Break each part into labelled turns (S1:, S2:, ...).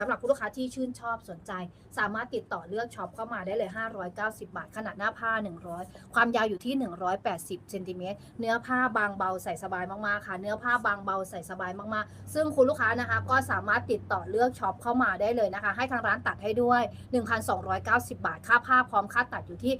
S1: สำหรับคุณลูกค้าที่ชื่นชอบสนใจ สามารถติดต่อเลือกช็อปเข้ามาได้เลย 590 บาท ขนาดหน้าผ้า 100 ความยาวอยู่ที่ 180เซนติเมตรเนื้อผ้าบางเบาใส่สบายมากๆค่ะ เนื้อผ้าบางเบาใส่สบายมากๆ ซึ่งคุณลูกค้านะคะ ก็สามารถติดต่อเลือกช็อปเข้ามาได้เลยนะคะ ให้ทางร้านตัดให้ด้วย 1,290 บาท ค่าผ้าพร้อมค่าตัดอยู่ที่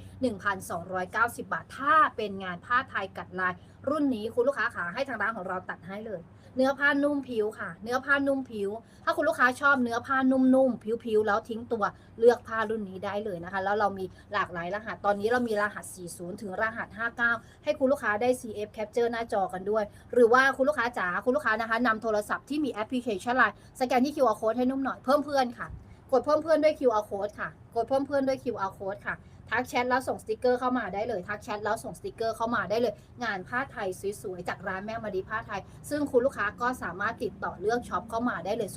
S1: 1,290 บาท ถ้าเป็นงานผ้าไทยกัดลาย รุ่นนี้คุณลูกค้าขาให้ทางร้านของเราตัดให้เลย เนื้อผ้านุ่มผิวค่ะ เนื้อผ้านุ่มผิว ถ้าคุณลูกค้าชอบเนื้อผ้านุ่มๆผิวๆแล้วทิ้งตัวเลือกผ้ารุ่นนี้ได้เลยนะคะ แล้วเรามีหลากหลายรหัสตอนนี้เรามีรหัส 40 ถึงรหัส 59 ให้คุณลูกค้าได้ CF capture หน้าจอกันด้วย หรือว่าคุณลูกค้าจ๋าคุณลูกค้านะคะนำโทรศัพท์ที่มีแอปพลิเคชันไลน์สแกนที่ QR code ให้นุ่มหน่อยเพิ่มเพื่อนค่ะ กดเพิ่มเพื่อนด้วย QR code ค่ะ กดเพิ่มเพื่อนด้วย QR code ค่ะ ทักแชทแล้วส่งสติกเกอร์เข้ามาได้เลย ทักแชทแล้วส่งสติกเกอร์เข้ามาได้เลย งานผ้าไทยสวยๆ จากร้านแม่มาดีผ้าไทย ซึ่งคุณลูกค้าก็สามารถติดต่อเลือกช็อปเข้ามาได้เลย 089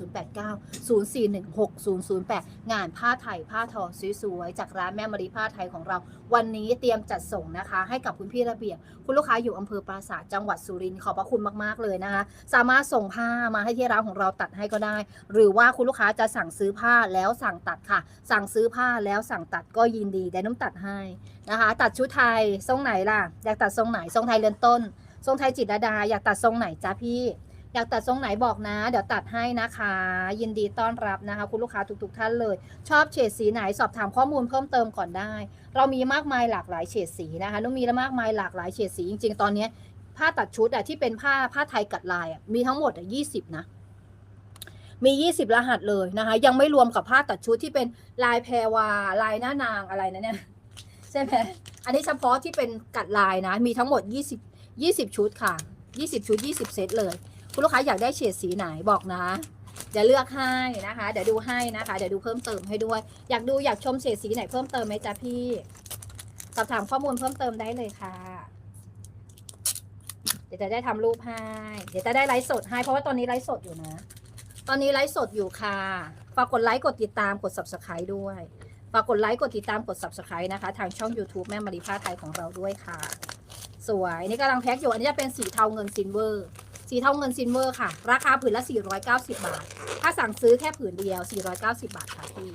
S1: 0416 008 งานผ้าไทยผ้าทอสวยๆ จากร้านแม่มาดีผ้าไทยของเรา วันนี้เตรียมจัดส่งนะคะ ให้กับคุณพี่ระเบียบ คุณลูกค้าอยู่อำเภอปราสาทจังหวัดสุรินทร์ขอบพระคุณมากๆเลยนะคะ สามารถส่งผ้ามาให้ที่ร้านของเราตัดให้ก็ได้ หรือว่าคุณลูกค้าจะสั่งซื้อผ้าแล้วสั่งตัดค่ะ สั่งซื้อผ้าแล้วสั่งตัดก็ยินดีแต่นุ่มตัดให้นะคะ ตัดชุดไทยทรงไหนล่ะ อยากตัดทรงไหนทรงไทยเรือนต้น ทรงไทยจิตรดา อยากตัดทรงไหนจ้าพี่ อยากตัดทรงไหนบอกนะ เดี๋ยวตัดให้นะคะ ยินดีต้อนรับนะคะ คุณลูกค้าทุกๆท่านเลย ชอบเฉดสีไหนสอบถามข้อมูลเพิ่มเติมก่อนได้ เรามีมากมายหลากหลายเฉดสีนะคะนุ่มมีมากมายหลากหลายเฉดสีจริง ๆ ตอนนี้ผ้าตัดชุดอะที่เป็นผ้าผ้าไทยกัดลายอะมีทั้งหมดอะยี่สิบนะ มี 20 รหัสเลยนะคะ ยังไม่รวมกับผ้าตัดชุดที่เป็นลายแพรวา ลายหน้านางอะไรนะเนี่ยใช่ไหมอันนี้เฉพาะที่เป็นกัดลายนะ มีทั้งหมด 20 20 ชุดค่ะ 20 ชุด 20 เซตเลย คุณลูกค้าอยากได้เฉดสีไหนบอกนะเดี๋ยวเลือกให้นะคะ เดี๋ยวดูให้นะคะ เดี๋ยวดูเพิ่มเติมให้ด้วย อยากดูอยากชมเฉดสีไหนเพิ่มเติมไหมจ๊ะพี่ สอบถามข้อมูลเพิ่มเติมได้เลยค่ะ เดี๋ยวจะได้ทำรูปให้ เดี๋ยวจะได้ไลฟ์สดให้ เพราะว่าตอนนี้ไลฟ์สดอยู่นะ ตอนนี้ไลฟ์สดอยู่ค่ะ ฝากกดไลค์กดติดตามกด subscribe ด้วย ฝากกดไลค์กดติดตามกด subscribe นะคะ ทางช่อง YouTube แม่มาริผ้าไทยของเราด้วยค่ะ สวยนี่กำลังแพ็คอยู่ อันนี้จะเป็นสีเทาเงินซินเวอร์ สีเทาเงินซินเวอร์ค่ะ ราคาผืนละ 490 บาท ถ้าสั่งซื้อแค่ผืนเดียว 490 บาทค่ะพี่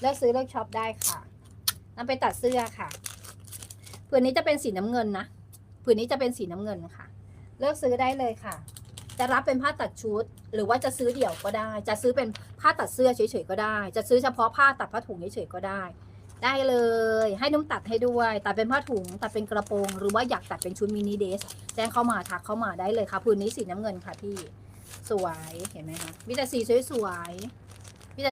S1: เลือกซื้อเลือกช็อปได้ค่ะนำไปตัดเสื้อค่ะ ผืนนี้จะเป็นสีน้ำเงินนะ ผืนนี้จะเป็นสีน้ำเงินค่ะ เลือกซื้อได้เลยค่ะ จะรับเป็นผ้าตัดชุด หรือว่าจะซื้อเดี่ยวก็ได้ จะซื้อเป็นผ้าตัดเสื้อเฉยๆก็ได้ จะซื้อเฉพาะผ้าตัดผ้าถุงเฉยๆก็ได้ ได้เลย ให้นุ่มตัดให้ด้วยตัดเป็นผ้าถุงตัดเป็นกระโปรง หรือว่าอยากตัดเป็นชุดมินิเดสแจ้งเข้ามาทักเข้ามาได้เลยค่ะพื้นนี้สีน้ำเงินค่ะพี่สวยเห็นไหมคะมีแต่สีสวยๆ